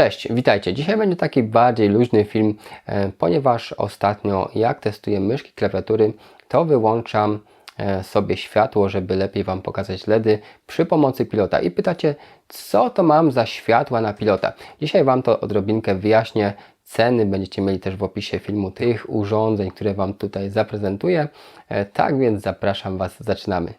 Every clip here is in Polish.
Cześć, witajcie. Dzisiaj będzie taki bardziej luźny film, e, ponieważ ostatnio jak testuję myszki, klawiatury, to wyłączam e, sobie światło, żeby lepiej Wam pokazać LEDy przy pomocy pilota. I pytacie, co to mam za światła na pilota? Dzisiaj Wam to odrobinkę wyjaśnię. Ceny będziecie mieli też w opisie filmu tych urządzeń, które Wam tutaj zaprezentuję. E, Tak więc zapraszam Was, zaczynamy.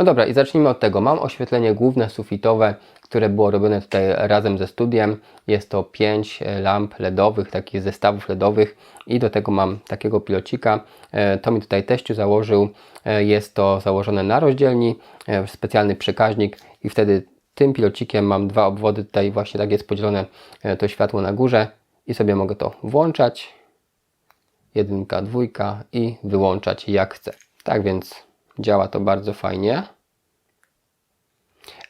No dobra, i zacznijmy od tego. Mam oświetlenie główne sufitowe, które było robione tutaj razem ze studiem. Jest to 5 lamp LEDowych, takich zestawów LEDowych i do tego mam takiego pilocika. E, To mi tutaj teściu założył. E, Jest to założone na rozdzielni, e, specjalny przekaźnik i wtedy tym pilocikiem mam dwa obwody. Tutaj właśnie tak jest podzielone e, to światło na górze i sobie mogę to włączać. Jedynka, dwójka i wyłączać jak chcę. Tak więc działa to bardzo fajnie.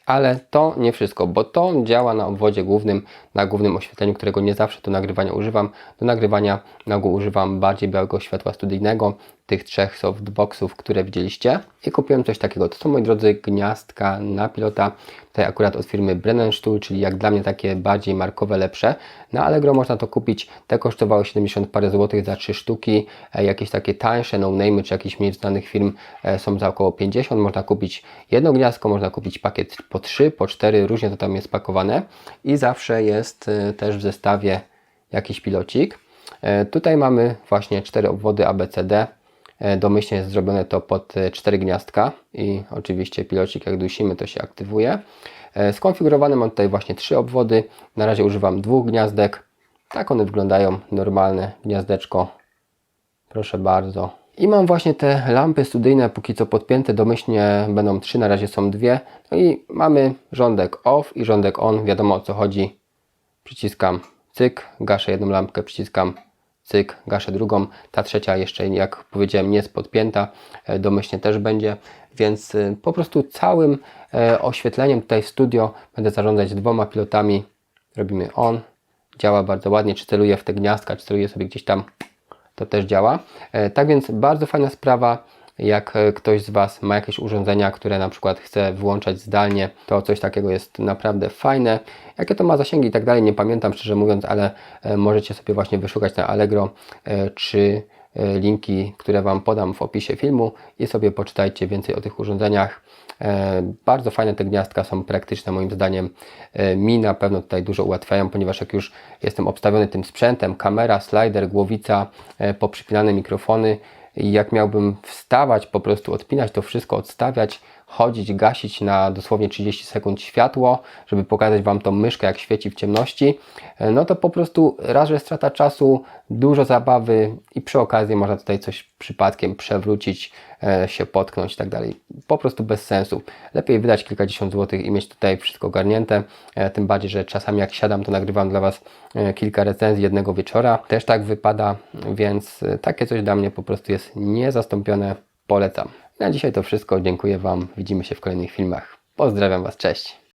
Ale to nie wszystko, bo to działa na obwodzie głównym, na głównym oświetleniu, którego nie zawsze do nagrywania używam. Do nagrywania na ogół używam bardziej białego światła studyjnego, tych trzech softboxów, które widzieliście. I kupiłem coś takiego. To są, moi drodzy, gniazdka na pilota. Tutaj akurat od firmy Brennenstuhl, czyli jak dla mnie takie bardziej markowe, lepsze. Na Allegro można to kupić. Te kosztowały 70 parę złotych za 3 sztuki. E, Jakieś takie tańsze, no name czy jakichś mniej znanych firm e, są za około 50. Można kupić jedno gniazdko, można kupić pakiet po 3, po 4, różnie to tam jest pakowane. I zawsze jest e, też w zestawie jakiś pilocik. Tutaj mamy właśnie cztery obwody ABCD. E, Domyślnie jest zrobione to pod e, cztery gniazdka i oczywiście pilocik jak dusimy to się aktywuje. E, Skonfigurowane mam tutaj właśnie trzy obwody. Na razie używam dwóch gniazdek. Tak one wyglądają, normalne gniazdeczko. Proszę bardzo. I mam właśnie te lampy studyjne, póki co podpięte, domyślnie będą trzy, na razie są dwie. No i mamy rządek off i rządek on, wiadomo o co chodzi. Przyciskam cyk, gaszę jedną lampkę, przyciskam cyk, gaszę drugą. Ta trzecia jeszcze, jak powiedziałem, nie jest podpięta, e, domyślnie też będzie, więc e, po prostu całym e, oświetleniem tutaj w studio będę zarządzać dwoma pilotami. Robimy on, działa bardzo ładnie, czy celuję w te gniazdka, czy celuję sobie gdzieś tam, to też działa. Tak więc bardzo fajna sprawa. Jak e, ktoś z Was ma jakieś urządzenia, które na przykład chce wyłączać zdalnie, to coś takiego jest naprawdę fajne. Jakie to ma zasięgi i tak dalej, nie pamiętam szczerze mówiąc, ale e, możecie sobie właśnie wyszukać na Allegro czy e, linki, które Wam podam w opisie filmu i sobie poczytajcie więcej o tych urządzeniach. Bardzo fajne te gniazdka są praktyczne moim zdaniem. Mi na pewno tutaj dużo ułatwiają, ponieważ jak już jestem obstawiony tym sprzętem, kamera, slider, głowica, poprzypinane mikrofony jak miałbym wstawać, po prostu odpinać to wszystko, odstawiać, chodzić, gasić na dosłownie 30 sekund światło, żeby pokazać Wam tą myszkę jak świeci w ciemności, e, no to po prostu raz, że strata czasu, dużo zabawy i przy okazji można tutaj coś przypadkiem przewrócić, e, się potknąć i tak dalej. Po prostu bez sensu. Lepiej wydać kilkadziesiąt złotych i mieć tutaj wszystko ogarnięte, e, tym bardziej, że czasami jak siadam, to nagrywam dla Was kilka recenzji jednego wieczora. Też tak wypada, więc takie coś dla mnie po prostu jest niezastąpione. Polecam. Na dzisiaj to wszystko. Dziękuję Wam. Widzimy się w kolejnych filmach. Pozdrawiam Was. Cześć.